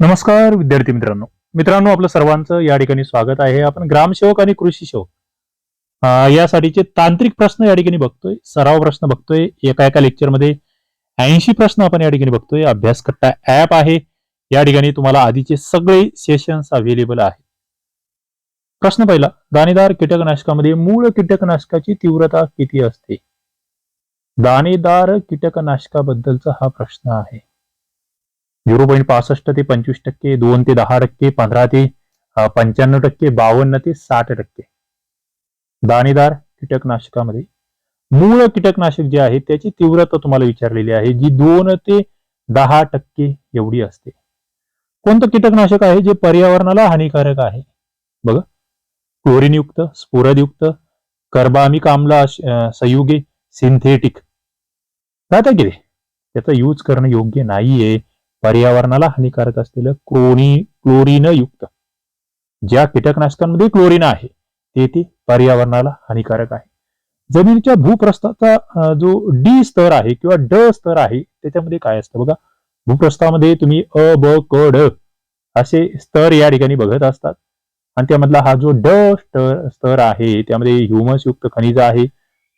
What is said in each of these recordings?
नमस्कार विद्यार्थी मित्रांनो. मित्रांनो आपलं सर्वांचं या ठिकाणी स्वागत आहे. आपण ग्रामसेवक आणि कृषी सेवक. यासाठीचे तांत्रिक प्रश्न या ठिकाणी बघतोय सराव प्रश्न बघतोय एका एका लेक्चरमध्ये ऐंशी प्रश्न आपण या ठिकाणी बघतोय. अभ्यास कट्टा ऍप आहे. या ठिकाणी तुम्हाला आधीचे सगळे सेशन्स अवेलेबल आहेत. प्रश्न पहिला दाणेदार कीटकनाशकामध्ये मूळ कीटकनाशकाची तीव्रता किती असते? दाणेदार कीटकनाशकाबद्दलचा हा प्रश्न आहे. झिरो पॉईंट पासष्ट ते पंचवीस टक्के दोन ते दहा टक्के पंधरा ते पंच्याण्णव टक्के बावन्न ते साठ टक्के. दाणेदार कीटकनाशकामध्ये. मूळ कीटकनाशक जे आहे त्याची तीव्रता तुम्हाला विचारलेली आहे जी दोन ते दहा टक्के एवढी असते. कोणतं कीटकनाशक आहे जे पर्यावरणाला हानिकारक आहे? बघा. क्लोरीनयुक्त स्फुरदयुक्त कर्बामिक आम्ल संयुगे सिंथेटिक. राहता किती त्याचा यूज करणं योग्य नाहीये. पर्यावरणाला हानिकारक असलेलं क्लोरी क्लोरीन युक्त ज्या कीटकनाशकांमध्ये क्लोरीन आहे ते ते पर्यावरणाला हानिकारक आहे. जमिनीच्या भूप्रस्थाचा जो डी स्तर आहे किंवा ड स्तर आहे त्याच्यामध्ये काय असतं बघा? भूप्रस्थामध्ये तुम्ही अ ब क ड असे स्तर या ठिकाणी बघत असतात. आणि त्यामधला हा जो ड स्तर स्तर आहे त्यामध्ये ह्युमस युक्त खनिज आहे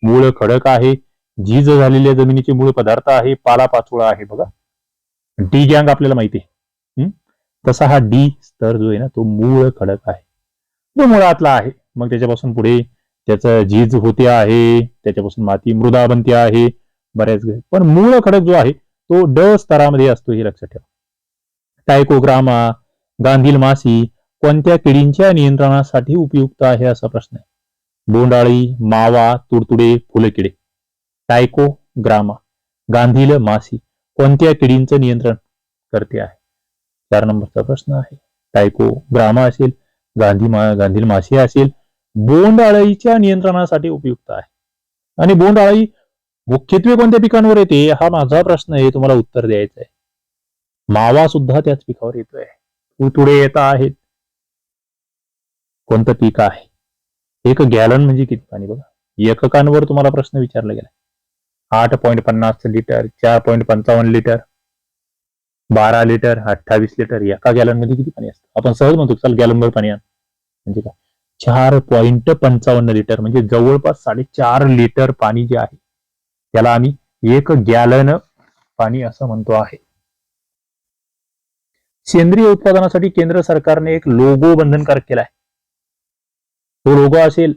मूळ खडक आहे झीज झालेल्या जमिनीचे मूळ पदार्थ आहे पालापाचोळा आहे बघा. डी गँग आपल्याला माहिती आहे. तसा हा डी स्तर जो आहे ना तो मूळ खडक आहे. जो मुळातला आहे. मग त्याच्यापासून पुढे त्याचं झीज होते आहे त्याच्यापासून माती मृदा बनते आहे बऱ्याच पण मूळ खडक जो आहे तो ड स्तरामध्ये असतो हे लक्षात ठेवा. टायकोग्रामा गांधील मासी कोणत्या किडींच्या नियंत्रणासाठी उपयुक्त आहे असा प्रश्न आहे. बोंडाळी मावा तुडतुडे फुलकिडे. टायकोग्रामा गांधील मासी कोणत्या किडींचं नियंत्रण करते आहे? चार नंबरचा प्रश्न आहे. टायको ग्रामा असेल गांधी मा गांधील माशी असेल बोंड अळीच्या नियंत्रणासाठी उपयुक्त आहे. आणि बोंड अळी मुख्यत्वे कोणत्या पिकांवर येते? हा माझा प्रश्न आहे तुम्हाला उत्तर द्यायचं आहे मावा सुद्धा त्याच पिकावर येतोय. तुडे येत आहेत. कोणतं पीक आहे? एक गॅलन म्हणजे किती पाणी बघा. एककांवर तुम्हाला प्रश्न विचारला गेला आठ पॉईंट पन्नास लिटर चार पॉईंट पंचावन्न लिटर बारा लिटर अठ्ठावीस लिटर एका गॅलनमध्ये किती पाणी असतं? आपण सहज म्हणतो चल गॅलनभर पाणी आण. म्हणजे काय? चार पॉईंट पंचावन्न लिटर म्हणजे जवळपास साडेचार लिटर पाणी जे आहे त्याला आम्ही एक गॅलन पाणी असं म्हणतो आहे. सेंद्रिय उत्पादनासाठी केंद्र सरकारने एक लोगो बंधनकारक आहे तो लोगो असेल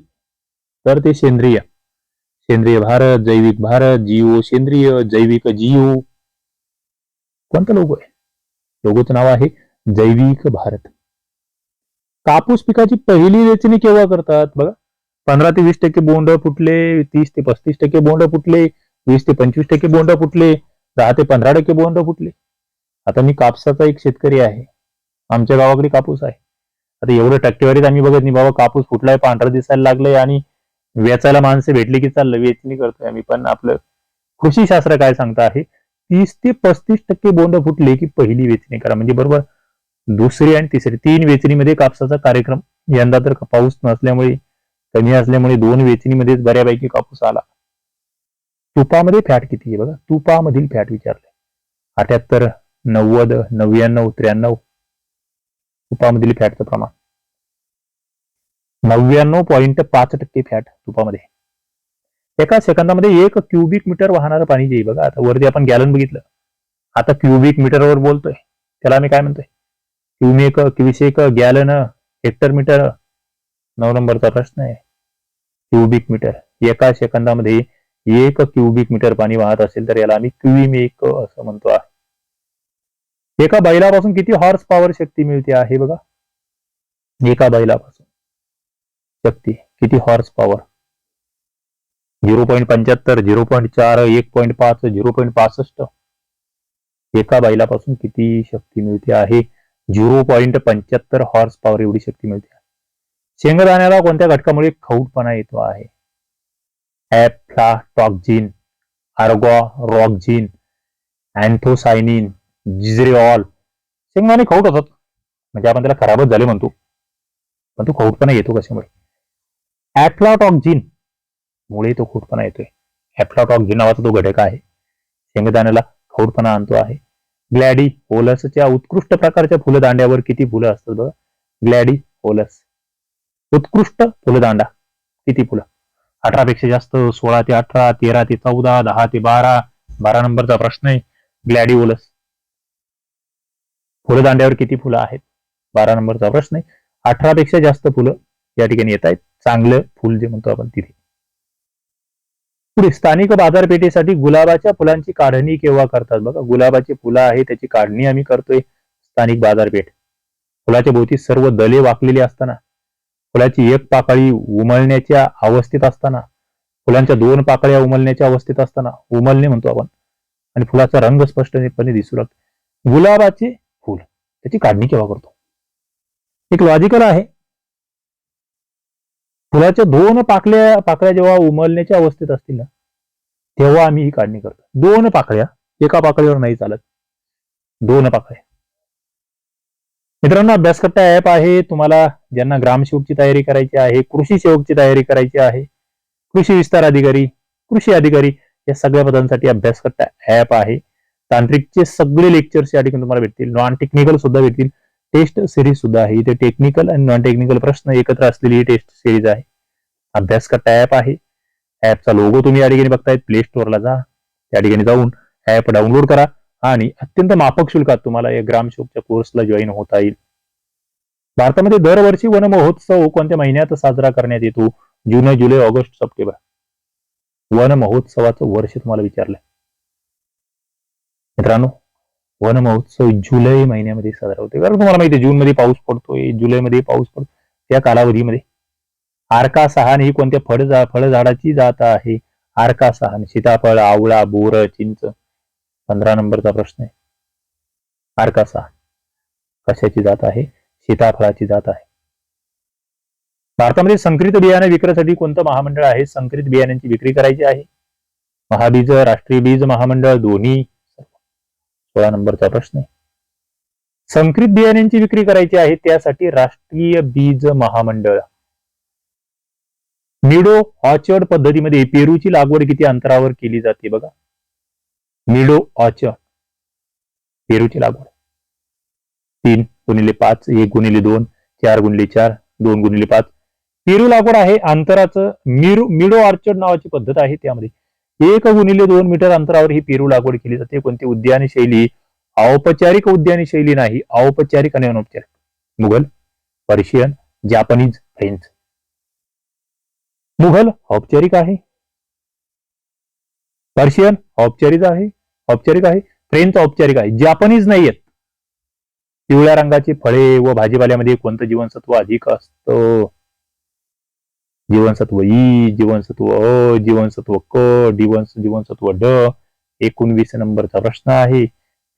तर ते सेंद्रिय. सेंद्रिय भारत जैविक भारत जिओ सेंद्रिय जैविक जिओ कोणता लोगो आहे? लोगोचं नाव आहे जैविक भारत. कापूस पिकाची पहिली वेचणी केव्हा करतात? बघा पंधरा ते वीस टक्के बोंड फुटले तीस ते पस्तीस टक्के बोंड फुटले वीस ते पंचवीस टक्के बोंड फुटले दहा ते पंधरा टक्के बोंड फुटले. आता मी कापसाचा एक शेतकरी आहे. आमच्या गावाकडे कापूस आहे. आता एवढं टक्केवारीत आम्ही बघत नाही बाबा कापूस फुटलाय पांढरा दिसायला लागलाय आणि वेचायला माणसे भेटली की चाललं वेचणी करतोय आम्ही. पण आपलं कृषी शास्त्र काय सांगता आहे? तीस ते पस्तीस टक्के बोंड फुटले की पहिली वेचणी करा. म्हणजे बरोबर दुसरी आणि तिसरी तीन वेचणीमध्ये कापसाचा कार्यक्रम यंदा तर पाऊस नसल्यामुळे कमी असल्यामुळे दोन वेचणीमध्येच बऱ्यापैकी कापूस आला. तुपामध्ये फॅट किती आहे बघा? तुपामधील फॅट विचारले अठ्याहत्तर नव्वद नव्याण्णव त्र्याण्णव तुपामधील फॅटचं प्रमाण. नव्याण्णव पॉईंट पाच टक्के फॅट तुपामध्ये. एका सेकंदामध्ये एक क्युबिक मीटर वाहणारं पाणी जे बघा आता वरती आपण गॅलन बघितलं आता क्युबिक मीटरवर बोलतोय. त्याला आम्ही काय म्हणतोय? Cumec cusec gallon hectare metre. नऊ नंबरचा प्रश्न आहे. Cubic metre. एका सेकंदामध्ये एक क्युबिक मीटर पाणी वाहत असेल तर याला आम्ही क्युमेक असं म्हणतो आहे. एका बैलापासून किती हॉर्स पॉवर शक्ती मिळते आहे बघा? एका बैलापासून. शक्ती. किती हॉर्स पॉवर झिरो पॉईंट पंच्याहत्तर झिरो पॉईंट चार एक पॉईंट पाच झिरो पॉईंट पासष्ट. एका बैलापासून किती शक्ती मिळते आहे? झिरो पॉईंट पंच्याहत्तर हॉर्स पॉवर एवढी शक्ती मिळते शेंगदाण्याला कोणत्या घटकामुळे खौटपणा येतो आहे? टॉक्झिन आर्गॉ रॉक्झिन अँथोसायनिन जिझरेऑल. शेंगदाणे खौट होतात म्हणजे आपण त्याला खराबच झाले म्हणतो. पण तो खौटपणा येतो कशामुळे? ॲफ्लाटॉक्झिन. मुळे तो खोटपणा येतोय. ॲफ्लाटॉक्झिन नावाचा तो घटक आहे. शेंगदाण्याला खोटपणा आणतो आहे. ग्लॅडी होलसच्या उत्कृष्ट प्रकारच्या फुलदांड्यावर किती फुलं असतात बघा. ग्लॅडी होलस उत्कृष्ट फुलदांडा. किती फुलं? अठरापेक्षा जास्त सोळा ते अठरा तेरा ते चौदा दहा ते बारा बारा नंबरचा प्रश्न आहे. ग्लॅडी होलस फुलदांड्यावर किती फुलं आहेत? बारा नंबरचा प्रश्न आहे. अठरापेक्षा जास्त फुलं या ठिकाणी येत आहेत चांगलं फुल जे म्हणतो आपण तिथे. पुढे स्थानिक बाजारपेठेसाठी गुलाबाच्या फुलांची काढणी केव्हा करतात? बघा गुलाबाची फुलं आहे त्याची काढणी आम्ही करतोय स्थानिक बाजारपेठ. फुलाच्या भोवती सर्व दले वाकलेली असताना फुलाची एक पाकळी उमलण्याच्या अवस्थेत असताना फुलांच्या दोन पाकळ्या उमलण्याच्या अवस्थेत असताना उमलणे म्हणतो आपण. आणि फुलाचा रंग स्पष्टपणे दिसू लागतो. गुलाबाचे फुल त्याची काढणी केव्हा करतो? एक लॉजिकल आहे. फुलाच्या दोन पाकळ्या पाकळ्या जेव्हा उमलण्याच्या अवस्थेत असतील ना तेव्हा आम्ही ही काढणी करतो. दोन पाकळ्या एका पाकळीवर नाही चालत. दोन पाकळ्या मित्रांनो अभ्यासकट्टा ऍप आहे तुम्हाला ज्यांना ग्रामसेवकची तयारी करायची आहे कृषी सेवकची तयारी करायची आहे कृषी विस्तार अधिकारी कृषी अधिकारी या सगळ्या पदांसाठी अभ्यासकट्टा ऍप आहे. तांत्रिकचे सगळे लेक्चर्स या ठिकाणी तुम्हाला भेटतील. नॉन टेक्निकल सुद्धा भेटतील. टेस्ट सिरीज सुद्धा आहे. इथे टेक्निकल आणि नॉन टेक्निकल प्रश्न एकत्र असलेली ही टेस्ट सिरीज आहे. अभ्यास करता ऍप आहे. ऍपचा लोगो तुम्ही या ठिकाणी बघतायत प्ले स्टोअरला जा. त्या ठिकाणी जाऊन ऍप डाउनलोड करा. आणि अत्यंत माफक शुल्कात तुम्हाला या ग्रामशोकच्या कोर्सला जॉईन होता येईल. भारतामध्ये दरवर्षी वन महोत्सव कोणत्या महिन्यात साजरा करण्यात येतो? जून जुलै ऑगस्ट सप्टेंबर. वन महोत्सवाचं वर्ष तुम्हाला विचारलंय. मित्रांनो वन महोत्सव जुलै महिन्यामध्ये साजरा होतो कारण तुम्हाला माहिती आहे जून मध्ये पाऊस पडतोय जुलैमध्ये पाऊस पडतो. त्या कालावधीमध्ये आरका सहान ही कोणत्या फळ फळझाडाची जात आहे? आरका सहान सीताफळ आवळा बोर चिंच. पंधरा नंबरचा प्रश्न आहे. आरका सहान. कशाची जात आहे? सीताफळाची जात आहे. भारतामध्ये संकरित बियाणे विक्रीसाठी कोणतं महामंडळ आहे? संकरित बियाण्यांची विक्री करायची आहे. महाबीज राष्ट्रीय बीज महामंडळ दोन्ही. सोळा नंबरचा प्रश्न आहे. संकरित बियाण्यांची विक्री करायची आहे त्यासाठी राष्ट्रीय बीज महामंडळ. मिडो ऑर्चर्ड पद्धतीमध्ये पेरूची लागवड किती अंतरावर केली जाते बघा. Meadow orchard. पेरूची लागवड. तीन गुणिले पाच एक गुणिले दोन चार गुणिले चार दोन गुणिले पाच. पेरू लागवड आहे अंतराचं. मिरू मिडो ऑर्चर्ड नावाची पद्धत आहे त्यामध्ये. एक गुणिले दोन मीटर अंतरावर ही पेरू लागवड केली जाते. कोणती? उद्यान शैली. औपचारिक उद्यान शैली नाही. औपचारिक आणि अनौपचारिक. Mughal Persian Japanese French. Mughal औपचारिक आहे. पर्शियन औपचारिक आहे. औपचारिक आहे. फ्रेंच औपचारिक आहे. जापानीज नाही आहेत. पिवळ्या रंगाची फळे व भाजीपाल्यामध्ये कोणतं जीवनसत्व अधिक असतं? जीवनसत्व ई जीवनसत्व अ जीवनसत्व क जीवन जीवनसत्व ड एकोणवीस नंबरचा प्रश्न आहे.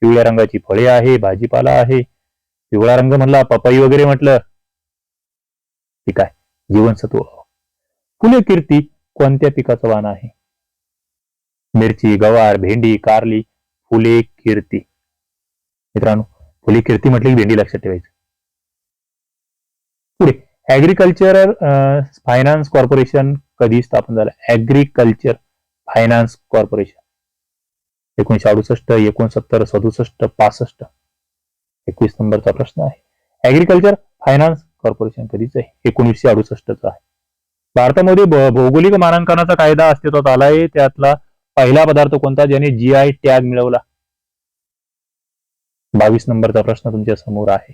पिवळ्या रंगाची फळे आहे भाजीपाला आहे. पिवळा रंग म्हणला पपई वगैरे म्हटलं. ठीक आहे. जीवनसत्व अ. फुले कीर्ती कोणत्या पिकाचं वाण आहे? मिरची गवार भेंडी कारली फुले कीर्ती. मित्रांनो फुले कीर्ती म्हटली भेंडी लक्षात ठेवायचं. पुढे. ऍग्रिकल्चर फायनान्स कॉर्पोरेशन कधी स्थापन झालं ऍग्रिकल्चर फायनान्स कॉर्पोरेशन एकोणीशे अडुसष्ट एकोणसत्तर सदुसष्ट पासष्ट. एकवीस नंबरचा प्रश्न आहे. ऍग्रिकल्चर फायनान्स कॉर्पोरेशन कधीच आहे. एकोणीसशे अडुसष्टचा आहे. भारतामध्ये भौगोलिक मानांकनाचा कायदा अस्तित्वात आलाय. त्यातला पहिला पदार्थ कोणता ज्याने जी आय टॅग मिळवला? बावीस नंबरचा प्रश्न तुमच्यासमोर आहे.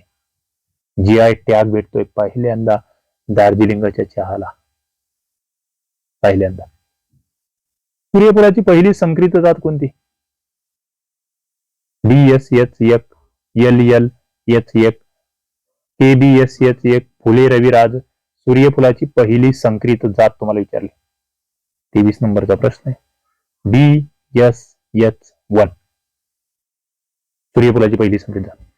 जी आय टॅग भेटतोय पहिल्यांदा दार्जिलिंगच्या चहाला. पहिल्यांदा. सूर्यफुलाची पहिली संकरित जात कोणती? बी एस एच एक एल एल एच एक. के बी एस एच एक फुले रविराज सूर्यफुलाची पहिली संकरित जात तुम्हाला विचारली. तेवीस नंबरचा प्रश्न आहे. B S H one. सूर्यफुलाची पहिली संकरित जात.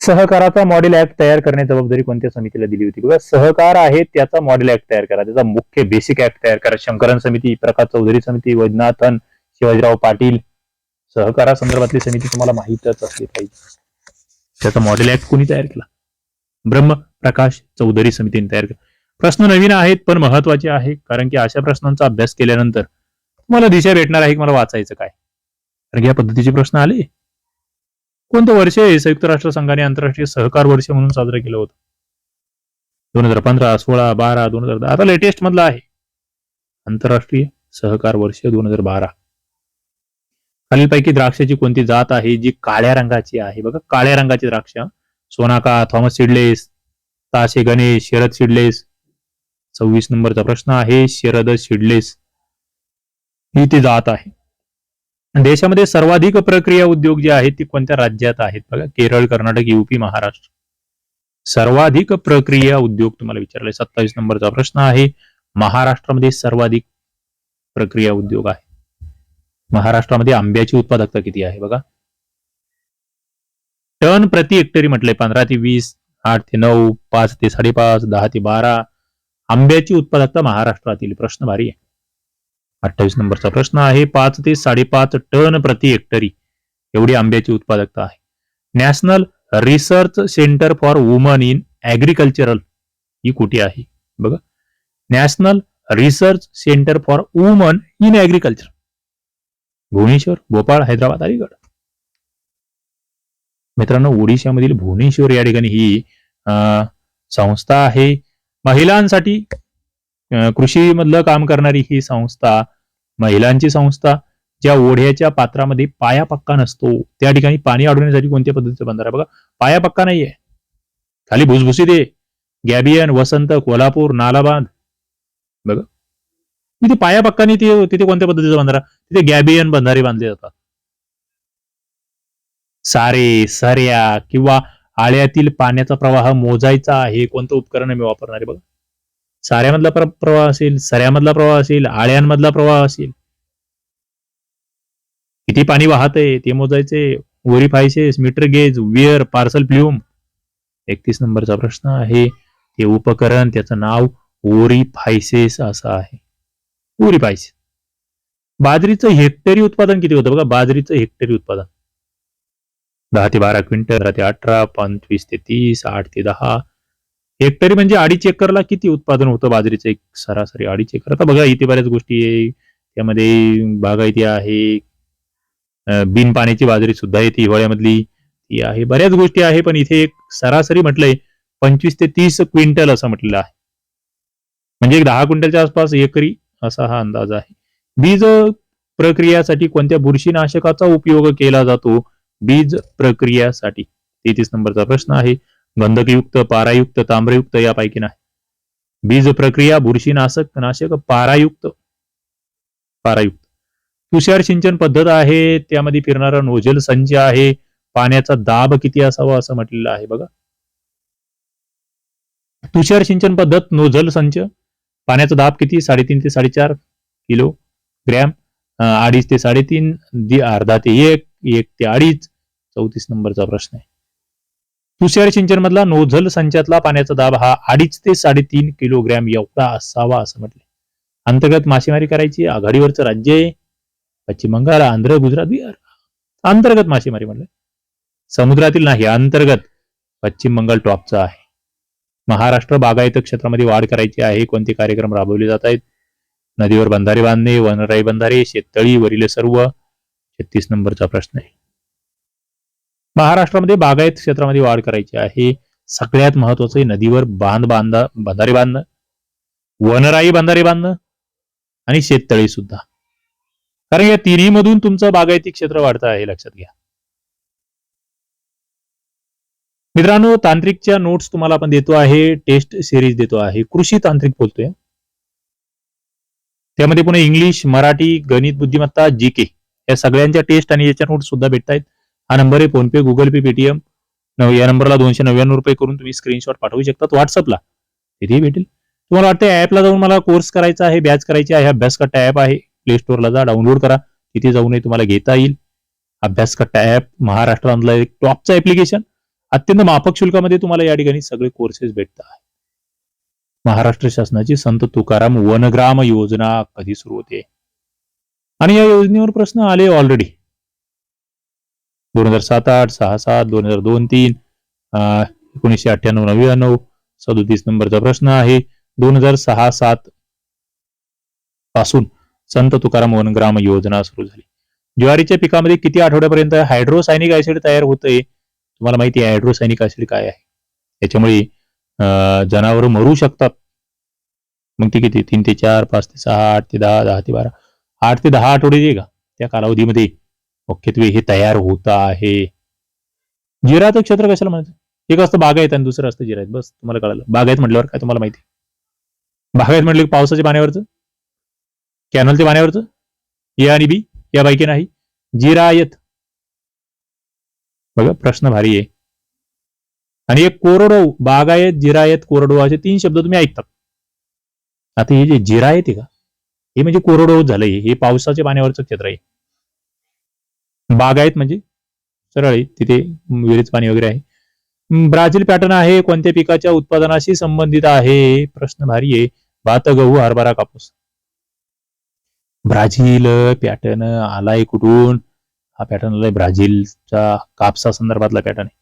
सहकाराचा मॉडेल ऍक्ट तयार करण्याची जबाबदारी कोणत्या समितीला दिली होती? बघा सहकार आहे त्याचा मॉडेल ऍक्ट तयार करा. त्याचा मुख्य बेसिक ऍक्ट तयार करा. शंकरन समिती प्रकाश चौधरी समिती वैद्यनाथन शिवाजीराव पाटील. सहकारासंदर्भातली समिती तुम्हाला माहीतच असली पाहिजे. त्याचा मॉडेल ऍक्ट कोणी तयार केला? ब्रह्म प्रकाश चौधरी समितीने तयार केला. प्रश्न नवीन आहेत पण महत्त्वाचे आहे कारण की अशा प्रश्नांचा अभ्यास केल्यानंतर तुम्हाला दिशा भेटणार आहे की मला वाचायचं काय? कारण या पद्धतीचे प्रश्न आले. कोणतं वर्ष आहे? संयुक्त राष्ट्र संघाने आंतरराष्ट्रीय सहकार वर्ष म्हणून साजरं केलं होतं. दोन हजार पंधरा सोळा बारा दोन हजार दहा. आता लेटेस्ट मधला आहे. आंतरराष्ट्रीय सहकार वर्ष दोन हजार बारा. खालीलपैकी द्राक्षाची कोणती जात आहे? जी काळ्या रंगाची आहे. बघा काळ्या रंगाची द्राक्ष. सोनाका थॉमस सिडलेस ताशे गणेश शरद सिडलेस. सव्वीस नंबरचा प्रश्न आहे शरद सिडलेस. ही ती जात आहे. देशामध्ये सर्वाधिक प्रक्रिया उद्योग जे आहेत ती कोणत्या राज्यात आहेत? बघा केरळ कर्नाटक युपी महाराष्ट्र. सर्वाधिक प्रक्रिया उद्योग तुम्हाला विचारले. सत्तावीस नंबरचा प्रश्न आहे. महाराष्ट्रामध्ये सर्वाधिक प्रक्रिया उद्योग आहे. महाराष्ट्रामध्ये आंब्याची उत्पादकता किती आहे? बघा. टन प्रति हेक्टरी म्हटलंय पंधरा ते वीस आठ ते नऊ पाच ते साडेपाच दहा ते बारा. आंब्याची उत्पादकता महाराष्ट्रातील प्रश्न भारी आहे. अठ्ठावीस नंबरचा प्रश्न आहे. पाच ते साडेपाच टन प्रति हेक्टरी एवढी आंब्याची उत्पादकता आहे. National research centre for woman in agricultural ही कुठे आहे? बघा. National research centre for woman in agriculture Bhubaneswar Bhopal Hyderabad Aligarh. मित्रांनो ओडिशामधील भुवनेश्वर या ठिकाणी ही अं, संस्था आहे. महिलांसाठी कृषी कृषीमधलं काम करणारी ही संस्था महिलांची संस्था ज्या ओढ्याच्या पात्रामध्ये पाया पक्का नसतो त्या ठिकाणी पाणी अडवण्यासाठी कोणत्या पद्धतीचं बंधार आहे? बघा पाया पक्का नाहीये. खाली भुसभुसीत आहे. गॅबियन वसंत कोल्हापूर नालाबाद. बघा. तिथे पाया पक्का नाही ते तिथे कोणत्या पद्धतीचा बंधारा? तिथे गॅबियन बंधारे बांधले जातात. सारे सऱ्या किंवा आळ्यातील पाण्याचा प्रवाह मोजायचा आहे. कोणतं उपकरण मी वापरणार आहे? बघा. साऱ्यामधला प्रवाह असेल सऱ्यामधला प्रवाह असेल आळ्यांमधला प्रवाह असेल. किती पाणी वाहत आहे ते मोजायचे. Orifices metre gauge weir Parshall flume एकतीस नंबरचा प्रश्न आहे. ते उपकरण त्याचं नाव ओरिफायसेस असं आहे. ओरिफायसेस बाजरीचं हेक्टरी उत्पादन किती होतं बघा? बाजरीचं हेक्टरी उत्पादन. दहा ते बारा क्विंटल दहा ते अठरा पंचवीस ते तीस आठ ते दहा हेक्टरी म्हणजे अडीच एकरला किती उत्पादन होतं बाजरीचं एक सरासरी? अडीच एकर. आता बघा इथे बऱ्याच गोष्टी आहे. त्यामध्ये बागायती आहे. बिन पाण्याची बाजरी सुद्धा येते हिवाळ्यामधली ती आहे. बऱ्याच गोष्टी आहे पण इथे एक सरासरी म्हटलंय पंचवीस ते तीस क्विंटल असं म्हटलेलं आहे. म्हणजे एक दहा क्विंटलच्या आसपास एकरी असा हा अंदाज आहे. बीज प्रक्रियासाठी कोणत्या बुरशीनाशकाचा उपयोग केला जातो? बीज प्रक्रियासाठी. तेहतीस नंबरचा प्रश्न आहे. गंधकयुक्त पारायुक्त तांब्रयुक्त यापैकी नाही. बीज प्रक्रिया बुरशीनाशक नाशक पारायुक्त पारायुक्त. तुषार सिंचन पद्धत आहे त्यामध्ये फिरणारा नोझल संच आहे पाण्याचा दाब किती असावा असं म्हटलेलं आहे बघा. तुषार सिंचन पद्धत नोझल संच पाण्याचा दाब किती? साडेतीन ते साडेचार किलो ग्रॅम अडीच ते साडेतीन अर्धा ते एक एक ते अडीच चौतीस नंबरचा प्रश्न आहे. तुषार सिंचन मधला नोझल संचातला पाण्याचा दाब हा अडीच ते साडेतीन किलोग्रॅम एवढा असावा असं म्हटले अंतर्गत मासेमारी करायची आघाडीवरचं राज्य आहे. पश्चिम बंगाल आंध्र गुजरात बिहार. अंतर्गत मासेमारी म्हटलं समुद्रातील नाही अंतर्गत पश्चिम बंगाल टॉपचा आहे. महाराष्ट्र बागायत क्षेत्रामध्ये वाढ करायची आहे. कोणते कार्यक्रम राबवले जात आहेत? नदीवर बंधारे बांधणे वनराई बंधारे शेततळी वरील सर्व. छत्तीस नंबरचा प्रश्न आहे. महाराष्ट्रामध्ये बागायत क्षेत्रामध्ये वाढ करायची आहे. सगळ्यात महत्वाचं नदीवर बांध बांधा बंधारे बांधणं वनराई बंधारे बांधणं आणि शेततळी सुद्धा. कारण या तिन्ही मधून तुमचं बागायती क्षेत्र वाढतं आहे लक्षात घ्या. मित्रांनो तांत्रिकच्या नोट्स तुम्हाला आपण देतो आहे टेस्ट सिरीज देतो आहे. कृषी तांत्रिक बोलतोय. त्यामध्ये पुन्हा इंग्लिश मराठी गणित बुद्धिमत्ता जी के या सगळ्यांच्या टेस्ट आणि याच्या नोट्स सुद्धा भेटतायत. हा नंबर आहे फोनपे गुगल पे पेटीएम. या नंबरला दोनशे नव्याण्णव रुपये करून तुम्ही स्क्रीनशॉट पाठवू शकता. व्हॉट्सअपला तिथेही भेटेल. तुम्हाला वाटतं ऍपला जाऊन मला कोर्स करायचा आहे बॅच करायची आहे अभ्यास कट्टा ऍप आहे प्ले स्टोअरला जा डाउनलोड करा. तिथे जाऊनही तुम्हाला घेता येईल. अभ्यास कट्टा ऍप महाराष्ट्रामधला एक टॉपचं ऍप्लिकेशन अत्यंत माफक शुल्कामध्ये तुम्हाला या ठिकाणी सगळे कोर्सेस भेटतात. महाराष्ट्र शासनाची संत तुकाराम वनग्राम योजना कधी सुरू होते? आणि या योजनेवर प्रश्न आले ऑलरेडी दोन हजार सात आठ सहा सात दोन हजार दोन तीन एकोणीसशे अठ्ठ्याण्णव नव्याण्णव सदोतीस नंबरचा प्रश्न आहे. दोन हजार सहा सात पासून संत तुकाराम वनग्राम योजना सुरू झाली. ज्वारीच्या पिकामध्ये किती आठवड्यापर्यंत हायड्रोसायनिक ऍसिड तयार होतंय? तुम्हाला माहिती आहे हायड्रोसायनिक ऍसिड काय आहे? त्याच्यामुळे जनावर मरू शकतात. मग ते किती? तीन ते चार पाच ते सहा आठ ते दहा दहा ते बारा. आठ ते दहा आठवडे जे का त्या कालावधीमध्ये मुख्यत्वे हे तयार होत आहे. जिरायत क्षेत्र कशाला म्हणायचं? एक असतं बागायत आणि दुसरं असतं जिरायत. बस तुम्हाला कळालं. बागायत म्हटल्यावर काय तुम्हाला माहिती? बागायत म्हटलं की पावसाच्या पाण्यावरचं? कॅनलच्या पाण्यावरचं? ए आणि बी? या यापैकी नाही. जिरायत. बघा प्रश्न भारी आहे. आणि एक कोरडो बागायत जिरायत कोरडो असे तीन शब्द तुम्ही ऐकतात आता हे जे जिरायत आहे का? हे म्हणजे कोरडो झालंय. हे पावसाच्या पाण्यावरचं क्षेत्र आहे. बाग आहेत म्हणजे? सरळ आहे तिथे विहिरीच पाणी वगैरे आहे. ब्राझील पॅटर्न आहे कोणत्या पिकाच्या उत्पादनाशी संबंधित आहे? प्रश्न भारी आहे. भात गहू हरभरा कापूस. ब्राझील पॅटर्न आलाय कुठून? हा पॅटर्न आलाय ब्राझीलच्या कापसा संदर्भातला पॅटर्न आहे.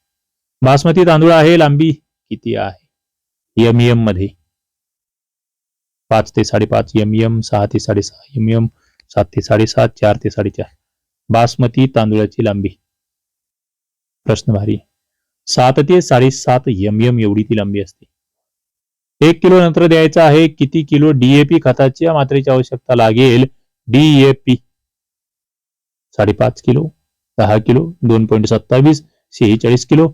बासमती तांदूळ आहे लांबी किती आहे? एम एममध्ये. पाच ते साडेपाच एम एम सहा ते साडेसहा एम एम सात ते साडेसात चार ते साडेचार. बासमती तांदूळाची लांबी. प्रश्न भारी. सात ते साडेसात यम यम एवढी ती लांबी असते. एक किलो नंतर द्यायचं आहे किती किलो डीएपी खताच्या मात्रेची आवश्यकता लागेल? डीएपी साडेपाच किलो दहा किलो दोन पॉईंट सत्तावीस शेहेचाळीस किलो.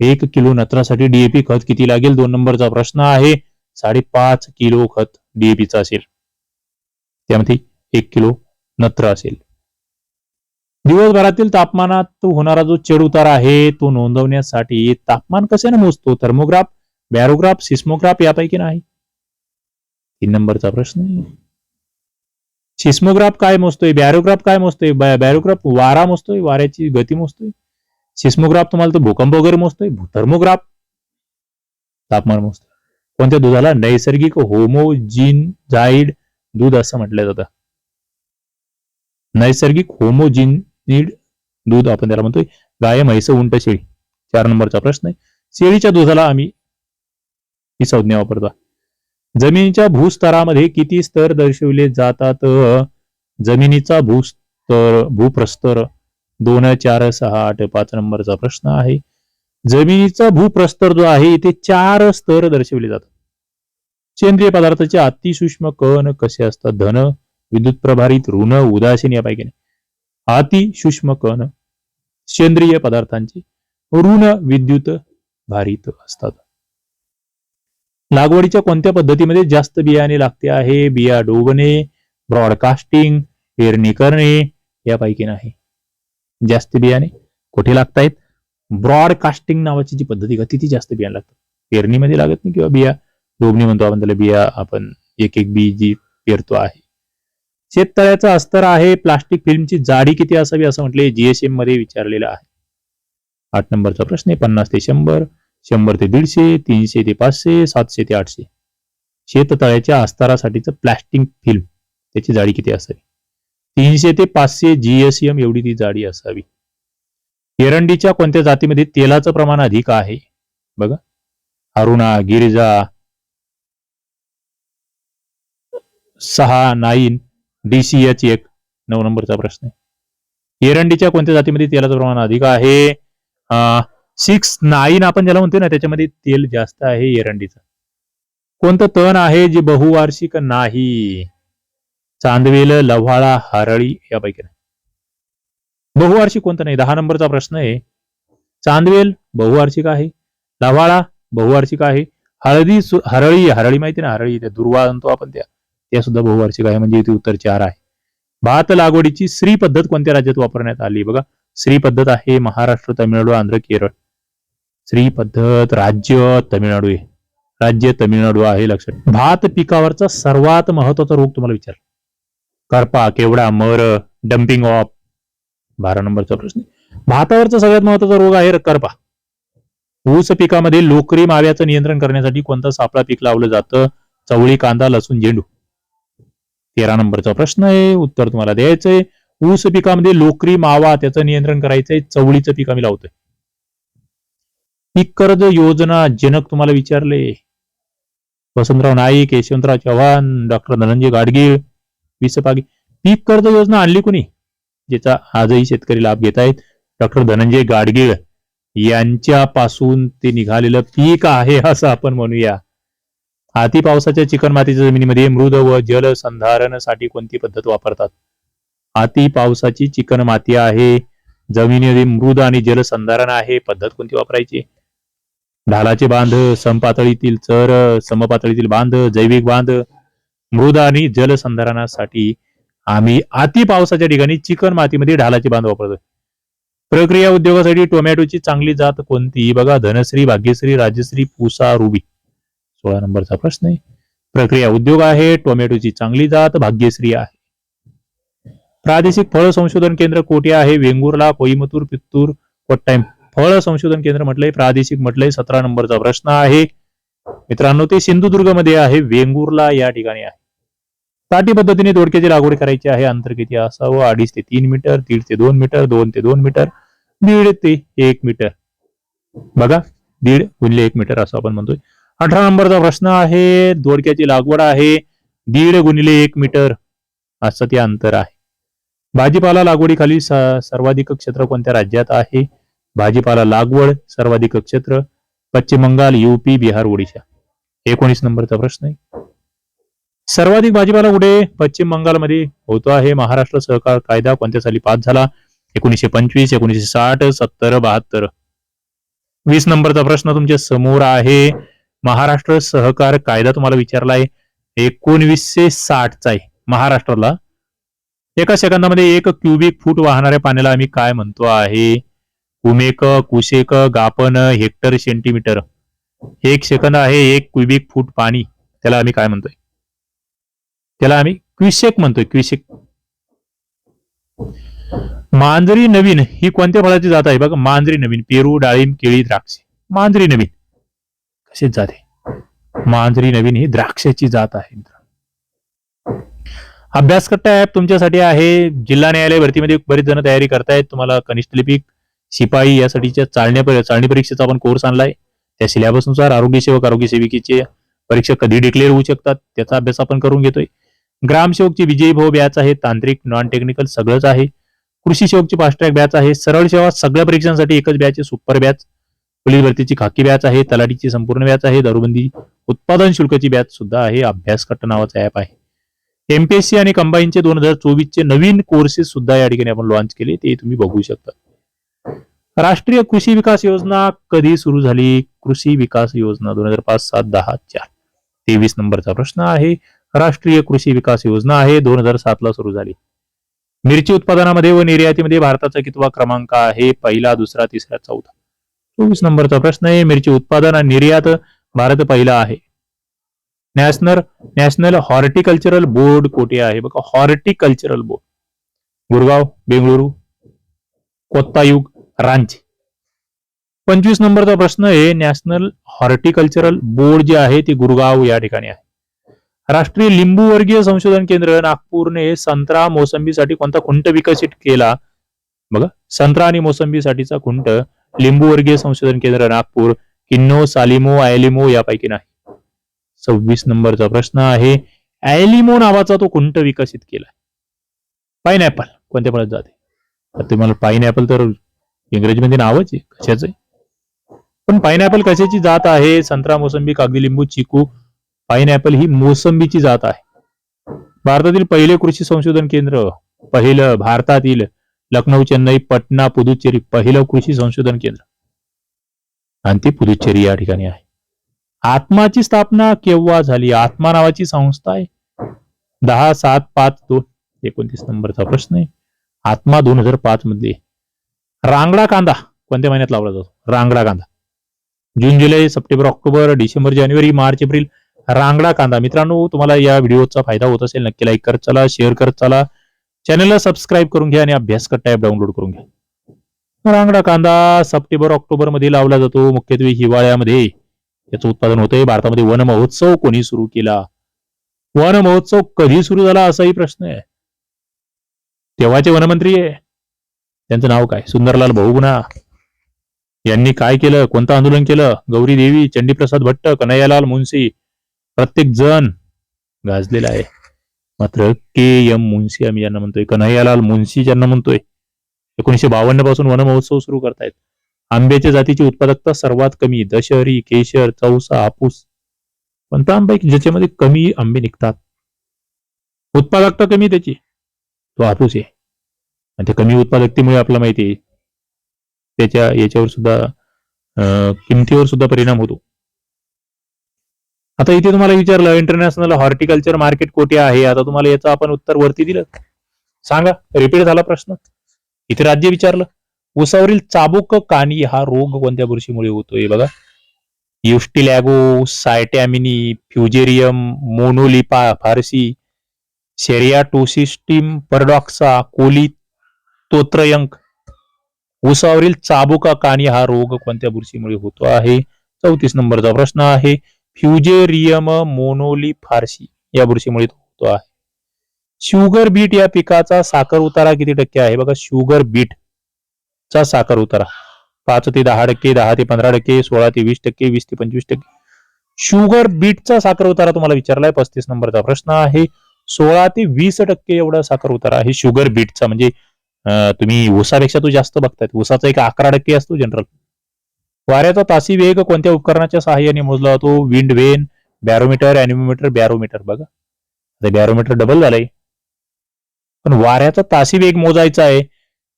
एक किलो नत्रासाठी डीएपी खत किती लागेल? दोन नंबरचा प्रश्न आहे. साडेपाच किलो खत डीएपीचा असेल. त्यामध्ये एक किलो नत्र असेल. दिवसभरातील तापमानात होणारा जो चढ उतार आहे तो नोंदवण्यासाठी तापमान कशाने मोजतो? थर्मोग्राफ बॅरोग्राफ सिस्मोग्राफ यापैकी नाही. तीन नंबरचा प्रश्न सिस्मोग्राफ काय मोजतोय? बॅरोग्राफ काय मोजतोय? बॅरोग्राफ वारा मोजतोय? वाऱ्याची गती मोजतोय? सिस्मोग्राफ तुम्हाला तो भूकंप वगैरे मोजतोय? थर्मोग्राफ तापमान मोजतोय. कोणत्या दुधाला? नैसर्गिक होमोजिन जाईड दूध असं म्हटलं जातं. नैसर्गिक होमोजिन नीड दूध आपण त्याला म्हणतोय गाय म्हैस उंट शेळी. चार नंबरचा प्रश्न आहे. शेळीच्या दुधाला आम्ही ही संज्ञा वापरतो. जमिनीच्या भूस्तरामध्ये किती स्तर दर्शविले जातात? जमिनीचा भूस्तर भूप्रस्तर दोन चार सहा आठ पाच नंबरचा प्रश्न आहे. जमिनीचा भूप्रस्तर जो आहे इथे चार स्तर दर्शविले जातात. सेंद्रिय पदार्थाचे अतिसूक्ष्म कण कसे असतात? धन विद्युत प्रभारित ऋण उदासीन यापैकी नाही. अतिसूक्ष्म कण सेंद्रिय पदार्थांचे ऋण विद्युत भारित असतात. लागवडीच्या कोणत्या पद्धतीमध्ये जास्त बियाणे लागते आहे? बिया डोबणे ब्रॉडकास्टिंग पेरणी करणे यापैकी नाही. जास्त बियाणे कुठे लागतायत? ब्रॉडकास्टिंग नावाची जी पद्धती का तिथे जास्त बियाणे लागतात. पेरणीमध्ये लागत नाही किंवा बिया डोबणी म्हणतो आपण त्याला बिया आपण एक एक बी जी पेरतो आहे. शेततळ्याचा अस्तर आहे प्लास्टिक फिल्मची जाडी किती असावी असं म्हटले जीएसएममध्ये विचारलेलं आहे. आठ नंबरचा प्रश्न आहे पन्नास ते शंभर शंभर ते दीडशे तीनशे ते पाचशे सातशे ते आठशे. शेततळ्याच्या अस्तरासाठीचं प्लास्टिक फिल्म त्याची जाडी किती असावी? तीनशे ते पाचशे जीएसएम एवढी ती जाडी असावी. एरंडीच्या कोणत्या जातीमध्ये तेलाचं प्रमाण अधिक आहे? बघा. अरुणा गिरिजा सहा नाईन डीसीएच एक नऊ नंबरचा प्रश्न आहे. एरंडीच्या कोणत्या जातीमध्ये तेलाचं प्रमाण अधिक आहे? सिक्स नाईन आपण ज्याला म्हणतो ना त्याच्यामध्ये तेल जास्त आहे एरंडीचं. कोणतं तण आहे जे बहुवार्षिक नाही? चांदवेल लव्हाळा हरळी यापैकी नाही. बहुवार्षिक कोणतं नाही? दहा नंबरचा प्रश्न आहे. चांदवेल बहुवार्षिक आहे. लव्हाळा बहुवार्षिक आहे. हळदी हरळी हरळी माहिती ना? हरळी त्या दुर्वा म्हणतो आपण त्या. त्या सुद्धा बहुवार्षिक आहे. म्हणजे इथे उत्तर चार आहे. भात लागवडीची श्री पद्धत कोणत्या राज्यात वापरण्यात आली? बघा. श्री पद्धत आहे महाराष्ट्र तामिळनाडू आंध्र केरळ. श्री पद्धत राज्य तमिळनाडू आहे. राज्य तमिळनाडू आहे लक्षात भात पिकावरचा सर्वात महत्त्वाचा रोग तुम्हाला विचार करपा केवडा मर डम्पिंग ऑफ बारा नंबरचा प्रश्न भातावरचा सगळ्यात महत्त्वाचा रोग आहे करपा. ऊस पिकामध्ये लोकरी माव्याचं नियंत्रण करण्यासाठी कोणता सापळा पीक लावलं जातं? चवळी कांदा लसूण झेंडू. तेरा नंबरचा प्रश्न आहे. उत्तर तुम्हाला द्यायचंय. ऊस पिकामध्ये लोकरी मावा त्याचं नियंत्रण करायचंय. चवळीचं पीक आम्ही लावतोय. पीक कर्ज योजना जनक तुम्हाला विचारले. वसंतराव नाईक यशवंतराव चव्हाण डॉक्टर धनंजय गाडगीळ विसपागी पीक कर्ज योजना आणली कुणी? ज्याचा आजही शेतकरी लाभ घेत आहेत. डॉक्टर धनंजय गाडगीळ यांच्यापासून ते निघालेलं पीक आहे असं आपण म्हणूया. अति पावसाच्या चिकन मातीच्या जमिनीमध्ये मृद व जल संधारणसाठी कोणती पद्धत वापरतात? हाती पावसाची चिकन माती आहे. जमिनीमध्ये मृद आणि जल संधारण आहे. पद्धत कोणती वापरायची? ढालाचे बांध समपातळीतील चर समपातळीतील बांध जैविक बांध मृद आणि जल संधारणासाठी आम्ही अति पावसाच्या ठिकाणी चिकन मातीमध्ये ढालाचे बांध वापरतो प्रक्रिया उद्योगासाठी टोमॅटोची चांगली जात कोणती? बघा धनश्री भाग्यश्री राजश्री पुसा रुबी. सोळा नंबरचा प्रश्न आहे. प्रक्रिया उद्योग आहे टोमॅटोची चांगली जात भाग्यश्री आहे. प्रादेशिक फळ संशोधन केंद्र कोठे आहे? वेंगुर्ला कोईमतूर पित्तूर कोट्टायम. फळ संशोधन केंद्र म्हटलंय प्रादेशिक म्हटलंय सतरा नंबरचा प्रश्न आहे. मित्रांनो ते सिंधुदुर्गमध्ये आहे वेंगुर्ला या ठिकाणी आहे. ताटी पद्धतीने दोडक्याची लागवड करायची आहे अंतर किती असावं अडीच ते तीन मीटर दीड ते दोन मीटर दोन ते दोन मीटर दीड ते एक मीटर. बघा दीड गुणले एक मीटर असं आपण म्हणतोय. अठरा नंबरचा प्रश्न आहे. दोडक्याची लागवड आहे. दीड गुणिले एक मीटर असं ते अंतर आहे. भाजीपाला लागवडीखाली सर्वाधिक क्षेत्र कोणत्या राज्यात आहे? भाजीपाला लागवड सर्वाधिक क्षेत्र पश्चिम बंगाल युपी बिहार ओडिशा. एकोणीस नंबरचा प्रश्न आहे. सर्वाधिक भाजीपाला कुठे? पश्चिम बंगालमध्ये होतो आहे. महाराष्ट्र सहकार कायदा कोणत्या साली पास झाला? एकोणीसशे पंचवीस एकोणीसशे साठ सत्तर बहात्तर. वीस नंबरचा प्रश्न तुमच्यासमोर आहे. महाराष्ट्र सहकार कायदा तुम्हाला विचारला आहे. एकोणवीसशे साठचा आहे महाराष्ट्राला. एका सेकंदामध्ये एक क्युबिक फूट वाहणाऱ्या पाण्याला आम्ही काय म्हणतो आहे? Cumec cusec gallon hectare centimetre. एक सेकंद आहे एक क्युबिक फूट पाणी. त्याला आम्ही काय म्हणतोय? त्याला आम्ही क्विशेक म्हणतोय क्विशेक. मांजरी नवीन ही कोणत्या फळाची जात आहे? बघा मांजरी नवीन पेरू डाळिंब केळी द्राक्ष. मांजरी नवीन. कशीच जात आहे. मांजरी नवीन ही द्राक्षाची जात आहे अभ्यासकट्टा ऍप तुमच्यासाठी आहे. जिल्हा न्यायालय भरतीमध्ये बरेच जण तयारी करतायत. तुम्हाला कनिष्ठ लिपिक शिपाई यासाठीच्या चालण्या चालणी परीक्षेचा आपण कोर्स आणलाय. त्या सिलेबसनुसार आरोग्य सेवक आरोग्य सेविकेचे परीक्षा कधी डिक्लेअर होऊ शकतात त्याचा अभ्यास आपण करून घेतोय. ग्रामसेवकची विजयी भाऊ बॅच आहे. तांत्रिक नॉन टेक्निकल सगळंच आहे. कृषी सेवकची फास्ट ट्रॅक बॅच आहे. सरळ सेवा सगळ्या परीक्षांसाठी एकच बॅच आहे. Super batch. पोलीस भरतीची खाकी बॅच आहे तलाठीची संपूर्ण बॅच आहे दारूबंदी उत्पादन शुल्काची बॅच सुद्धा आहे अभ्यास कट्ट नावाचा ऍप आहे. एमपीएससी आणि कंबाईनचे दोन हजार चोवीस चे नवीन कोर्सेस सुद्धा या ठिकाणी आपण लॉन्च केले ते तुम्ही बघू शकता. राष्ट्रीय कृषी विकास योजना कधी सुरू झाली? कृषी विकास योजना दोन हजार पाच सात दहा चार. तेवीस नंबरचा प्रश्न आहे. राष्ट्रीय कृषी विकास योजना आहे दोन हजार सातला सुरू झाली. मिरची उत्पादनामध्ये व निर्यातीमध्ये भारताचा कितवा क्रमांक आहे? पहिला दुसरा तिसरा चौथा. चोवीस नंबरचा प्रश्न आहे. मिरची उत्पादन आणि निर्यात भारत पहिला आहे. नॅशनल नॅशनल हॉर्टिकल्चरल बोर्ड कोठे आहे? बघा हॉर्टिकल्चरल बोर्ड. गुरगाव बेंगळुरू कोत्तायुग रांची. पंचवीस नंबरचा प्रश्न आहे. नॅशनल हॉर्टिकल्चरल बोर्ड जे आहे ते गुरगाव या ठिकाणी आहे. राष्ट्रीय लिंबू वर्गीय संशोधन केंद्र नागपूरने संत्रा मोसंबीसाठी कोणता खुंट विकसित केला? बघा संत्रा आणि मोसंबीसाठीचा खुंट लिंबूवर्गीय संशोधन केंद्र नागपूर किन्नो सालिमो आयलिमो यापैकी नाही. सव्वीस नंबरचा प्रश्न आहे ॲलिमो नावाचा तो कुंट विकसित केला पायनॅपल कोणत्या फळात जाते? तर तुम्हाला पाईनॅपल तर इंग्रजीमध्ये नावच आहे कशाच आहे? पण पायनॅपल कशाची जात आहे? संत्रा मोसंबी कागदी लिंबू चिकू. पाईनॅपल ही मोसंबीची जात आहे. भारतातील पहिले कृषी संशोधन केंद्र पहिलं भारतातील लखनौ चेन्नई पटना पुदुच्चेरी पहिलं कृषी संशोधन केंद्र. आणि ते पुदुच्चेरी या ठिकाणी आहे. आत्माची स्थापना केव्हा झाली? आत्मा नावाची संस्था आहे. दहा सात पाच दोन एकोणतीस नंबरचा प्रश्न आहे. आत्मा दोन हजार पाच मध्ये रांगडा कांदा कोणत्या महिन्यात लावला जातो? रांगडा कांदा. जून जुलै सप्टेंबर ऑक्टोबर डिसेंबर जानेवारी मार्च एप्रिल रांगडा कांदा. मित्रांनो तुम्हाला या व्हिडिओचा फायदा होत असेल नक्की लाईक करत चला शेअर करत चला. चॅनलला सबस्क्राईब करून घ्या आणि अभ्यास ॲप डाउनलोड करून घ्या. रांगडा कांदा सप्टेंबर ऑक्टोबरमध्ये लावला जातो. मुख्यत्वे हिवाळ्यामध्ये याचं उत्पादन होतंय. भारतामध्ये वन महोत्सव कोणी सुरू केला? वन महोत्सव कधी सुरू झाला असाही प्रश्न आहे. तेव्हाचे वनमंत्री आहे. त्यांचं नाव काय? सुंदरलाल बहुगुणा. यांनी काय केलं? कोणतं आंदोलन केलं? गौरी देवी चंडीप्रसाद भट्ट कन्हैयालाल मुन्सी प्रत्येक जण गाजलेला आहे. मात्र के एम मुन्शी आम्ही ज्यांना म्हणतोय कन्हैयालाल मुन्शी ज्यांना म्हणतोय एकोणीशे बावन्नपासून वन महोत्सव सुरू करतायत. आंब्याच्या जातीची उत्पादकता सर्वात कमी दशहरी केशर चौसा हापूस. पण आंबा ज्याच्यामध्ये कमी आंबे निघतात. उत्पादकता कमी त्याची. तो हापूस आहे. आणि त्या कमी उत्पादकतेमुळे आपल्याला माहिती आहे. त्याच्या याच्यावर सुद्धा किमतीवर सुद्धा परिणाम होतो. आता इथे तुम्हाला विचारलं इंटरनॅशनल हॉर्टिकल्चर मार्केट कोठे आहे? आता तुम्हाला याचं आपण उत्तर वरती दिलं. सांगा रिपीट झाला प्रश्न. इथे राज्य विचारलं. उसावरील चाबुक कानी हा रोग कोणत्या बुरशीमुळे होतोय? बघा. युस्टिलॅगो सायटॅमिनी फ्युजेरियम मोनोलिपा फारसी शेरियाटोसिस्टिम परडॉक्सा कोली तोत्रयंक उसावरील चाबुका कानी हा रोग कोणत्या बुरशीमुळे होतो आहे? चौतीस नंबरचा प्रश्न आहे. फ्युजेरियम मोनोली फारसी या बुरशीमुळे होतो आहे. शुगर बीट या पिकाचा साखर उतारा किती टक्के आहे? बघा शुगर बीट चा साखर उतारा. पाच ते दहा टक्के दहा ते पंधरा टक्के सोळा ते वीस टक्के वीस ते पंचवीस टक्के. शुगर बीटचा साखर उतारा तुम्हाला विचारलाय पस्तीस नंबरचा प्रश्न आहे. सोळा ते वीस टक्के एवढा साखर उतारा आहे शुगर बीटचा. म्हणजे तुम्ही ऊसापेक्षा तो जास्त बघतायत. ऊसाचा एक अकरा टक्के असतो जनरल वाऱ्याचा तासी वेग कोणत्या उपकरणाच्या सहाय्याने मोजला जातो? Wind vane barometer anemometer barometer बघा. आता बॅरोमीटर डबल झालंय. पण वाऱ्याचा तासी वेग मोजायचा आहे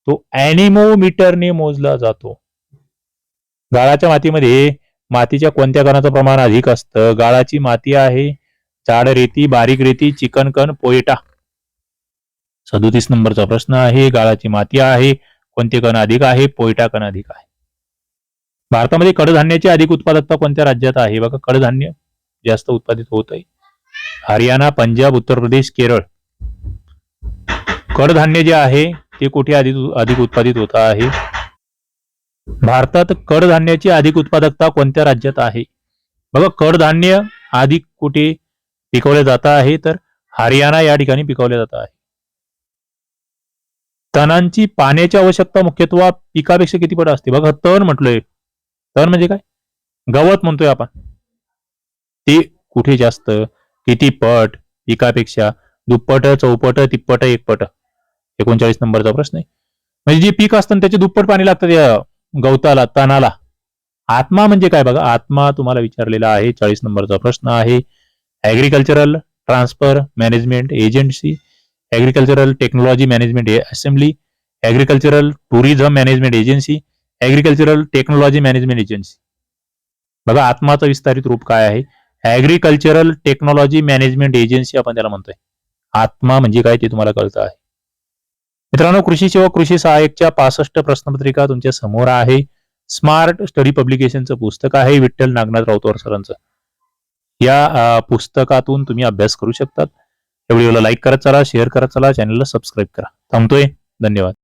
तो अॅनिमोमीटरने मोजला जातो. गाळाच्या मातीमध्ये मातीच्या कोणत्या कणाचं प्रमाण अधिक असतं? गाळाची माती आहे जाड रेती बारीक रेती चिकन कण पोयटा. सदोतीस नंबरचा प्रश्न आहे गाळाची माती आहे कोणते कण अधिक आहे? पोयटा कण अधिक आहे. भारतामध्ये कडधान्याची अधिक उत्पादकता कोणत्या राज्यात आहे? बघा कडधान्य जास्त उत्पादित होत आहे हरियाणा पंजाब उत्तर प्रदेश केरळ. कडधान्य जे आहे ते कुठे अधिक अधिक उत्पादित होत आहे? भारतात कडधान्याची अधिक उत्पादकता कोणत्या राज्यात आहे? बघा कडधान्य अधिक कुठे पिकवले जात आहे तर हरियाणा या ठिकाणी पिकवले जात आहे. तणांची पाण्याची आवश्यकता मुख्यत्वे पिकापेक्षा किती पट असते? बघा तण म्हटलंय. तण म्हणजे काय? गवत म्हणतोय आपण. ते कुठे जास्त? किती पट? पिकापेक्षा दुप्पट चौपट तिप्पट एकपट? एकोणचाळीस नंबरचा प्रश्न आहे. म्हणजे जे पीक असतं त्याचे दुप्पट पाणी लागतं या गवताला तणाला. आत्मा म्हणजे काय बघा? आत्मा तुम्हाला विचारलेला आहे चाळीस नंबरचा प्रश्न आहे. Agricultural transfer management agency agricultural technology management assembly agricultural tourism management agency agricultural technology management agency बघा आत्माचं विस्तारित रूप काय आहे? ऍग्रिकल्चरल टेक्नॉलॉजी मॅनेजमेंट एजन्सी आपण त्याला म्हणतोय. आत्मा म्हणजे काय ते तुम्हाला कळतं आहे. मित्रांनो कृषी सेवा कृषी सहाय्यकच्या पासष्ट प्रश्नपत्रिका तुमच्यासमोर आहे. स्मार्ट स्टडी पब्लिकेशनचं पुस्तक आहे विठ्ठल नागनाथ राऊतवर सरांचं. या पुस्तकातून तुम्ही अभ्यास करू शकतात. या व्हिडिओला लाईक करत चला शेअर करत चला चॅनलला सबस्क्राईब करा. थांबतोय. धन्यवाद.